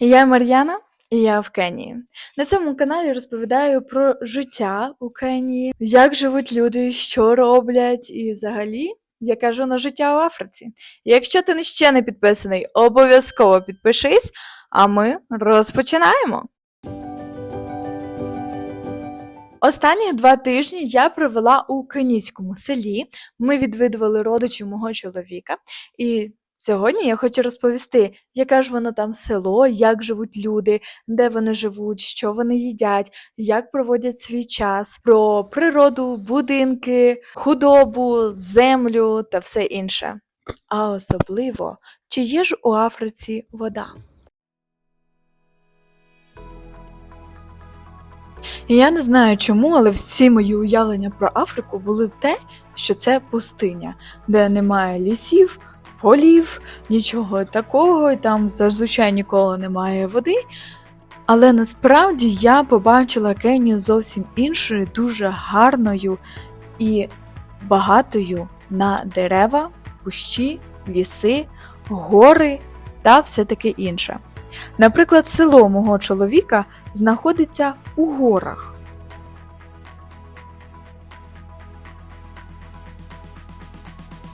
Я Мар'яна, і я в Кенії. На цьому каналі розповідаю про життя у Кенії, як живуть люди, що роблять, і взагалі я кажу на життя у Африці. Якщо ти ще не підписаний, обов'язково підпишись, а ми розпочинаємо. Останні два тижні я провела у кенійському селі. Ми відвідували родичів мого чоловіка, і сьогодні я хочу розповісти, яке ж воно там село, як живуть люди, де вони живуть, що вони їдять, як проводять свій час, про природу, будинки, худобу, землю та все інше. А особливо, чи є ж у Африці вода? Я не знаю чому, але всі мої уявлення про Африку були те, що це пустиня, де немає лісів, полів, нічого такого, і там зазвичай ніколи немає води. Але насправді я побачила Кенію зовсім іншою, дуже гарною і багатою на дерева, кущі, ліси, гори та все таке інше. Наприклад, село мого чоловіка знаходиться у горах.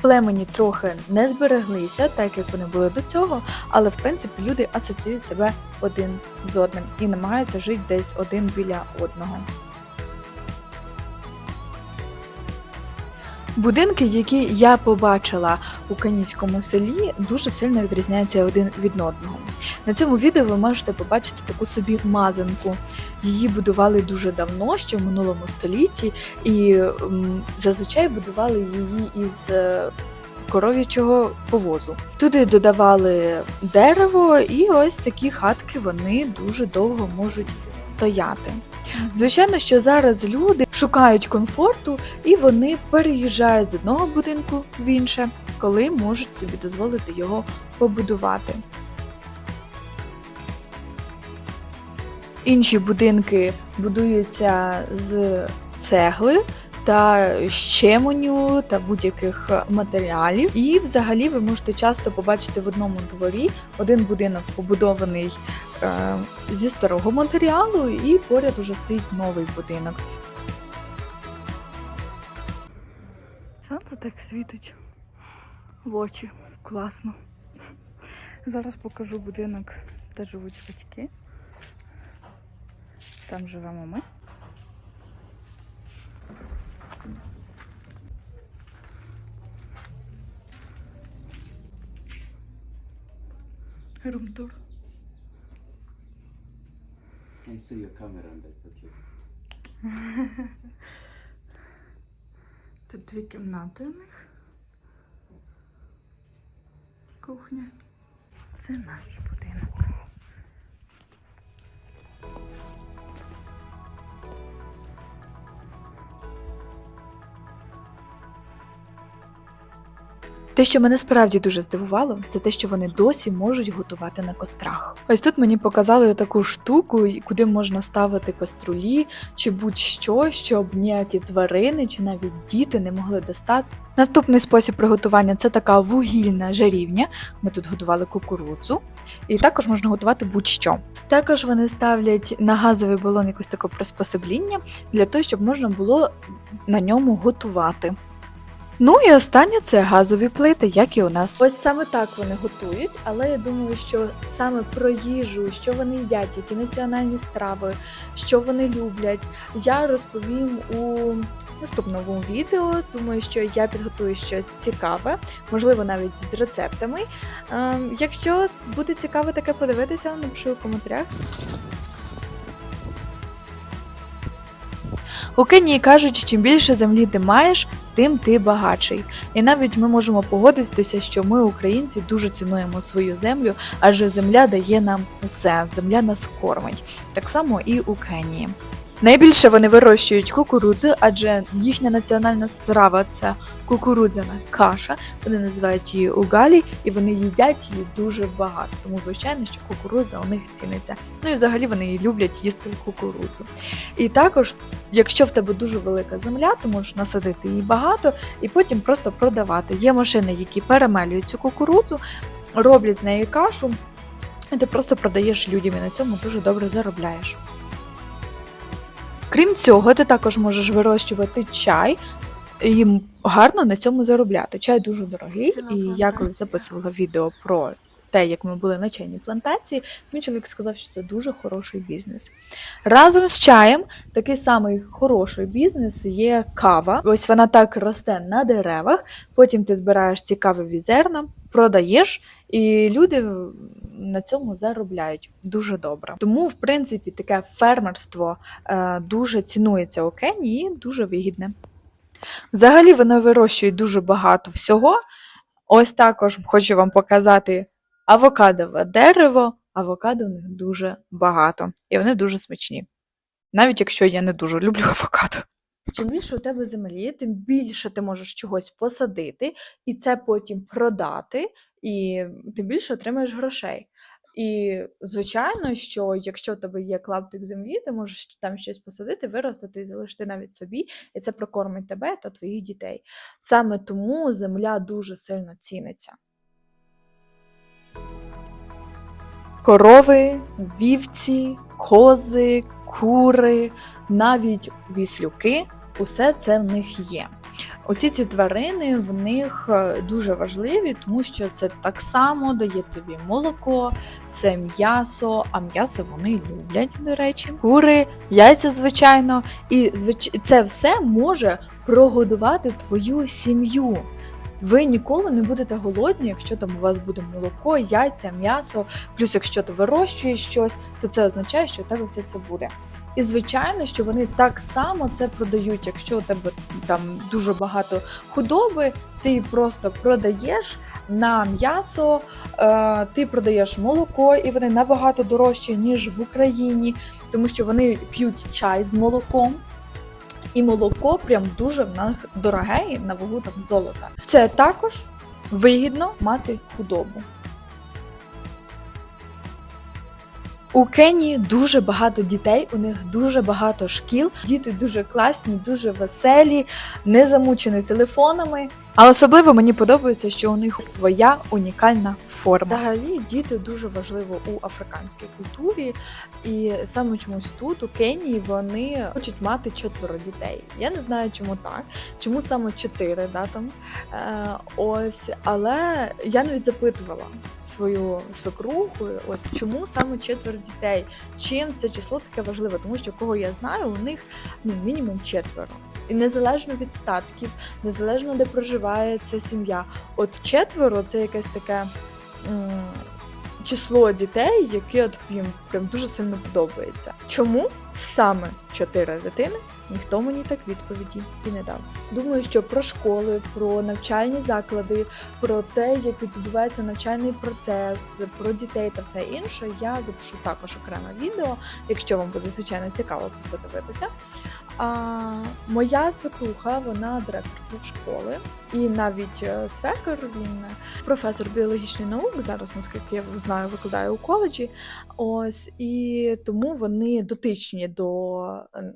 Племені трохи не збереглися, так як вони були до цього, але в принципі люди асоціюють себе один з одним і намагаються жити десь один біля одного. Будинки, які я побачила у канійському селі, дуже сильно відрізняються один від одного. На цьому відео ви можете побачити таку собі мазанку. Її будували дуже давно, ще в минулому столітті, і зазвичай будували її із е, коров'ячого повозу. Туди додавали дерево, і ось такі хатки вони дуже довго можуть стояти. Звичайно, що зараз люди шукають комфорту і вони переїжджають з одного будинку в інше, коли можуть собі дозволити його побудувати. Інші будинки будуються з цегли та щеменю та будь-яких матеріалів. І взагалі ви можете часто побачити в одному дворі один будинок побудований е, зі старого матеріалу, і поряд уже стоїть новий будинок. Сонце так світить в очі. Класно. Зараз покажу будинок, де живуть батьки. Там живемо ми. Румтур. I see your camera on that, okay. Тут дві кімнати у них. Кухня. Це наш будинок. Те, що мене справді дуже здивувало, це те, що вони досі можуть готувати на кострах. Ось тут мені показали таку штуку, куди можна ставити каструлі чи будь-що, щоб ніякі тварини чи навіть діти не могли достати. Наступний спосіб приготування це така вугільна жарівня. Ми тут готували кукурудзу, і також можна готувати будь-що. Також вони ставлять на газовий балон якось таке приспособління для того, щоб можна було на ньому готувати. Ну і останнє це газові плити, як і у нас. Ось саме так вони готують, але я думаю, що саме про їжу, що вони їдять, які національні страви, що вони люблять, я розповім у наступному відео. Думаю, що я підготую щось цікаве, можливо, навіть з рецептами. Ем, якщо буде цікаво таке подивитися, напиши у коментарях. У Кенії кажуть, чим більше землі ти маєш, тим ти багатший. І навіть ми можемо погодитися, що ми, українці, дуже цінуємо свою землю, адже земля дає нам усе, земля нас кормить. Так само і у Кенії. Найбільше вони вирощують кукурудзу, адже їхня національна страва це кукурудзяна каша. Вони називають її угалі, і вони їдять її дуже багато. Тому, звичайно, що кукурудза у них ціниться. Ну і взагалі вони люблять їсти кукурудзу. І також, якщо в тебе дуже велика земля, то можеш насадити її багато і потім просто продавати. Є машини, які перемелюють цю кукурудзу, роблять з неї кашу. і ти просто продаєш людям і на цьому дуже добре заробляєш. Крім цього, ти також можеш вирощувати чай і гарно на цьому заробляти. Чай дуже дорогий, і я коли записувала відео про те, як ми були на чайній плантації, мій чоловік сказав, що це дуже хороший бізнес. Разом з чаєм такий самий хороший бізнес є кава. Ось вона так росте на деревах. Потім ти збираєш ці кавові зерна, продаєш, і люди на цьому заробляють дуже добре. Тому, в принципі, таке фермерство е, дуже цінується у Кенії і дуже вигідне. Взагалі вони вирощують дуже багато всього. Ось також хочу вам показати авокадове дерево. Авокадо у них дуже багато, і вони дуже смачні. Навіть якщо я не дуже люблю авокадо. Чим більше у тебе землі, тим більше ти можеш чогось посадити, і це потім продати, і тим більше отримаєш грошей. І звичайно, що якщо у тебе є клаптик землі, ти можеш там щось посадити, виростити і залишити навіть собі, і це прокормить тебе та твоїх дітей. Саме тому земля дуже сильно ціниться. Корови, вівці, кози, кури, навіть віслюки усе це в них є. Оці ці тварини в них е, дуже важливі, тому що це так само дає тобі молоко, це м'ясо, а м'ясо вони люблять, до речі, кури, яйця, звичайно, і це все може прогодувати твою сім'ю. Ви ніколи не будете голодні, якщо там у вас буде молоко, яйця, м'ясо. Плюс, якщо ти вирощуєш щось, то це означає, що у тебе все це буде. І звичайно, що вони так само це продають. Якщо у тебе там дуже багато худоби, ти просто продаєш на м'ясо, е, ти продаєш молоко, і вони набагато дорожчі, ніж в Україні, тому що вони п'ють чай з молоком. І молоко прям дуже в нас дороге на вагу там золота. Це також вигідно мати худобу. У Кенії дуже багато дітей, у них дуже багато шкіл. Діти дуже класні, дуже веселі, не замучені телефонами. А особливо мені подобається, що у них своя унікальна форма. Взагалі, діти дуже важливо у африканській культурі, і саме чомусь тут, у Кенії, вони хочуть мати четверо дітей. Я не знаю, чому так, чому саме чотири, да, там. Е, ось, але я навіть запитувала свою свекруху, ось чому саме четверо дітей, чим це число таке важливе, тому що кого я знаю, у них ну, мінімум четверо. І незалежно від статків, незалежно де проживає ця сім'я. От четверо це якесь таке м, число дітей, яке от їм прям дуже сильно подобається. Чому саме чотири дитини? Ніхто мені так відповіді і не дав. Думаю, що про школи, про навчальні заклади, про те, як відбувається навчальний процес, про дітей та все інше, я запишу також окреме відео, якщо вам буде звичайно цікаво про це дивитися. А, моя свекруха, вона директорка школи, і навіть е, свекор, він професор біологічних наук. Зараз, наскільки я знаю, викладає у коледжі. Ось і тому вони дотичні до е,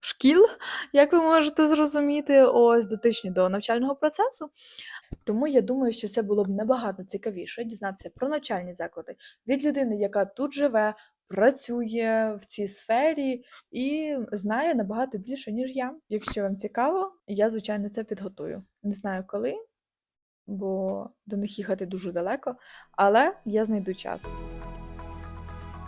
шкіл, як ви можете зрозуміти, ось дотичні до навчального процесу. Тому я думаю, що це було б набагато цікавіше дізнатися про навчальні заклади від людини, яка тут живе, працює в цій сфері і знає набагато більше, ніж я. Якщо вам цікаво, я, звичайно, це підготую. Не знаю коли, бо до них їхати дуже далеко, але я знайду час.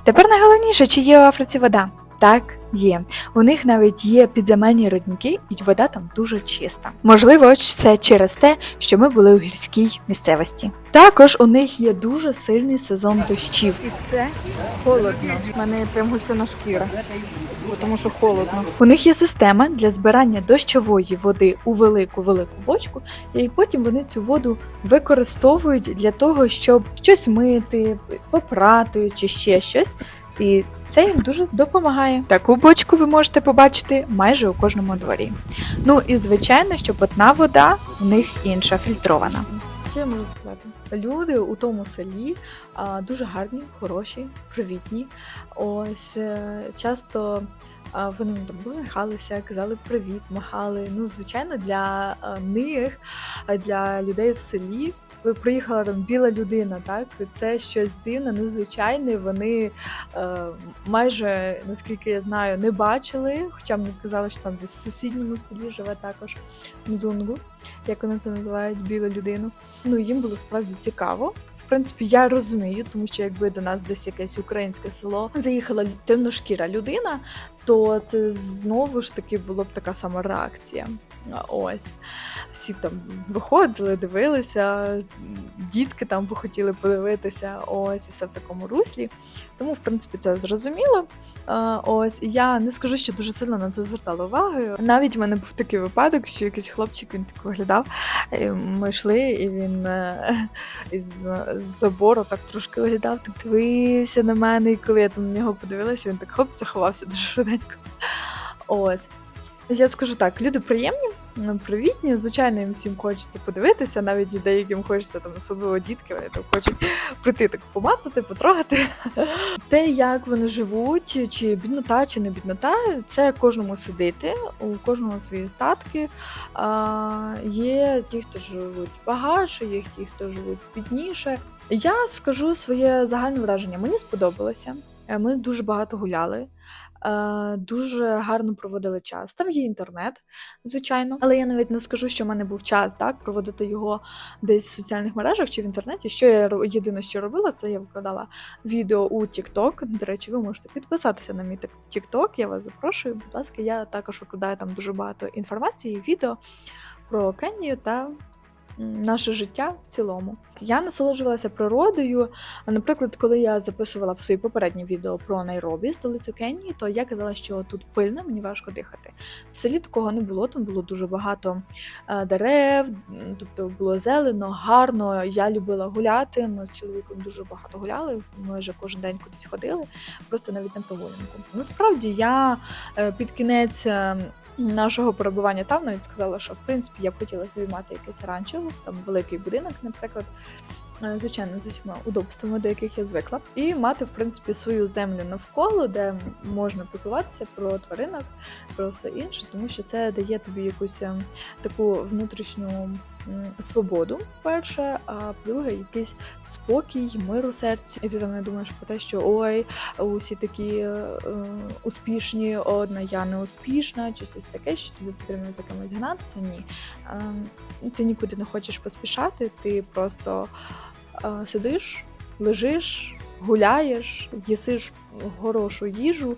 Тепер найголовніше, чи є у Африці вода? Так, є. У них навіть є підземельні родники, і вода там дуже чиста. Можливо, це через те, що ми були у гірській місцевості. Також у них є дуже сильний сезон дощів. І це холодно. У мене прям гусяна шкіра, тому що холодно. У них є система для збирання дощової води у велику велику бочку, і потім вони цю воду використовують для того, щоб щось мити, попрати чи ще щось. І це їм дуже допомагає. Таку бочку ви можете побачити майже у кожному дворі. Ну і звичайно, що питна вода у них інша фільтрована. Що я можу сказати? Люди у тому селі а, дуже гарні, хороші, привітні. Ось е, часто а, вони там посміхалися, казали привіт, махали. Ну, звичайно, для них, для людей в селі. Приїхала там біла людина, так це щось дивне, незвичайне. Вони е, майже, наскільки я знаю, не бачили. Хоча мені казали, що там десь в сусідньому селі живе також мзунгу, як вони це називають, білу людину. Ну їм було справді цікаво. В принципі, я розумію, тому що якби до нас десь якесь українське село заїхала темношкіра людина, то це знову ж таки була б така сама реакція. Ось всі там виходили, дивилися, дітки там похотіли подивитися, ось і все в такому руслі. Тому, в принципі, це зрозуміло. Ось я не скажу, що дуже сильно на це звертала увагу. Навіть в мене був такий випадок, що якийсь хлопчик він так виглядав. і Ми йшли, і він е, із забору так трошки виглядав, так дивився на мене. І коли я там на нього подивилася, він так хоп, заховався дуже швиденько. Ось. Я скажу так, люди приємні, привітні. Звичайно, їм всім хочеться подивитися, навіть деяким хочеться там, особливо дітки, вони там хочуть прийти так помацати, потрогати. Те, як вони живуть, чи біднота, чи не біднота, це кожному судити, у кожного свої статки. А, є ті, хто живуть багатше, є ті, хто живуть бідніше. Я скажу своє загальне враження. Мені сподобалося. Ми дуже багато гуляли, дуже гарно проводили час. Там є інтернет, звичайно, але я навіть не скажу, що в мене був час так проводити його десь в соціальних мережах чи в інтернеті. Що я єдине, що робила, це я викладала відео у TikTok. До речі, ви можете підписатися на мій TikTok, Я вас запрошую. Будь ласка, я також викладаю там дуже багато інформації, відео про Кенію та наше життя в цілому. Я насолоджувалася природою. Наприклад, коли я записувала свої попередні відео про Найробі, столицю Кенії, то я казала, що тут пильно, мені важко дихати. В селі такого не було, там було дуже багато е, дерев, тобто було зелено, гарно. Я любила гуляти. Ми з чоловіком дуже багато гуляли. Майже кожен день кудись ходили, просто навіть на прогулянку. Насправді я е, під кінець. Нашого перебування там навіть сказала, що в принципі я б хотіла собі якесь ранчо, там великий будинок, наприклад, звичайно, з усіма удобствами, до яких я звикла, і мати в принципі свою землю навколо, де можна піклуватися про тваринок, про все інше, тому що це дає тобі якусь е, таку внутрішню свободу, перше, а по-друге, якийсь спокій, мир у серці. І ти там не думаєш про те, що ой, усі такі е, е, успішні, одна я не успішна, чи щось таке, що тобі потрібно за кимось гнатися. Ні. Е, ти нікуди не хочеш поспішати, ти просто е, сидиш, лежиш, гуляєш, їсиш хорошу їжу,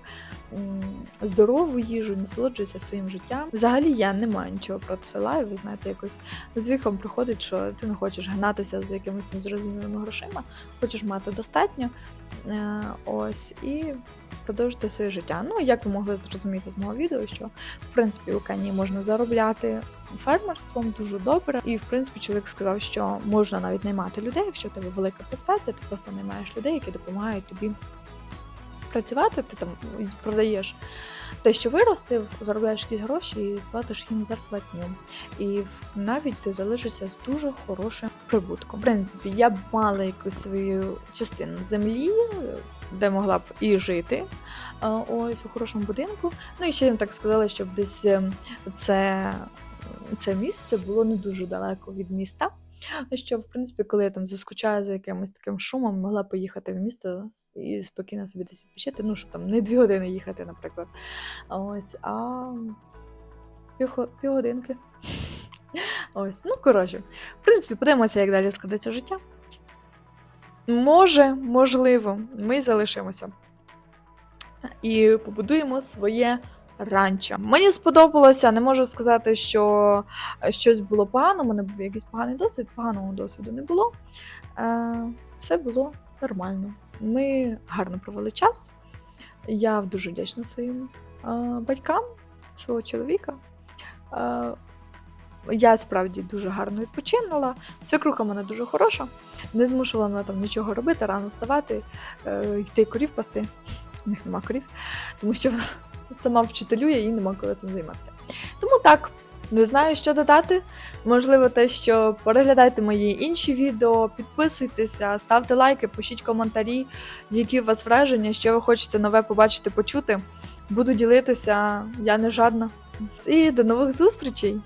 здорову їжу, насолоджуєшся своїм життям. Взагалі я не маю нічого проти села, і ви знаєте, якось з віком приходить, що ти не хочеш гнатися за якимись незрозумілими грошима, хочеш мати достатньо. Е, ось і продовжити своє життя. Ну, як ви могли зрозуміти з мого відео, що в принципі у Кенії можна заробляти фермерством дуже добре. І в принципі чоловік сказав, що можна навіть наймати людей, якщо у тебе велика репутація, ти просто наймаєш людей, які допомагають тобі працювати. Ти там продаєш те, що виростив, заробляєш якісь гроші і платиш їм зарплатню. І навіть ти залишишся з дуже хорошим прибутком. В принципі, я б мала якусь свою частину землі, де могла б і жити. Ось у хорошому будинку. Ну і ще їм так сказали, щоб десь ем, це, це місце було не дуже далеко від міста. Що, в принципі, коли я там заскучаю за якимось таким шумом, могла поїхати в місто і спокійно собі десь відпочити. Ну, щоб там не дві години їхати, наприклад. Ось, а півгодинки. Ось, ну коротше. В принципі, подивимося, як далі складеться життя. Може, можливо, ми залишимося і побудуємо своє ранчо. Мені сподобалося, не можу сказати, що щось було погано, у мене був якийсь поганий досвід, поганого досвіду не було. Е, все було нормально. Ми гарно провели час. Я дуже вдячна своїм е, батькам, свого чоловіка. Е, я справді дуже гарно відпочинула. Свекруха мене дуже хороша. Не змушувала мене там нічого робити, рано вставати, е, йти корів пасти. У них нема корів, тому що вона вчителю, я і нема коли цим займатися. Тому так, не знаю, що додати. Можливо, те, що переглядайте мої інші відео, підписуйтеся, ставте лайки, пишіть коментарі, які у вас враження, що ви хочете нове побачити, почути. Буду ділитися, я не жадна. І до нових зустрічей!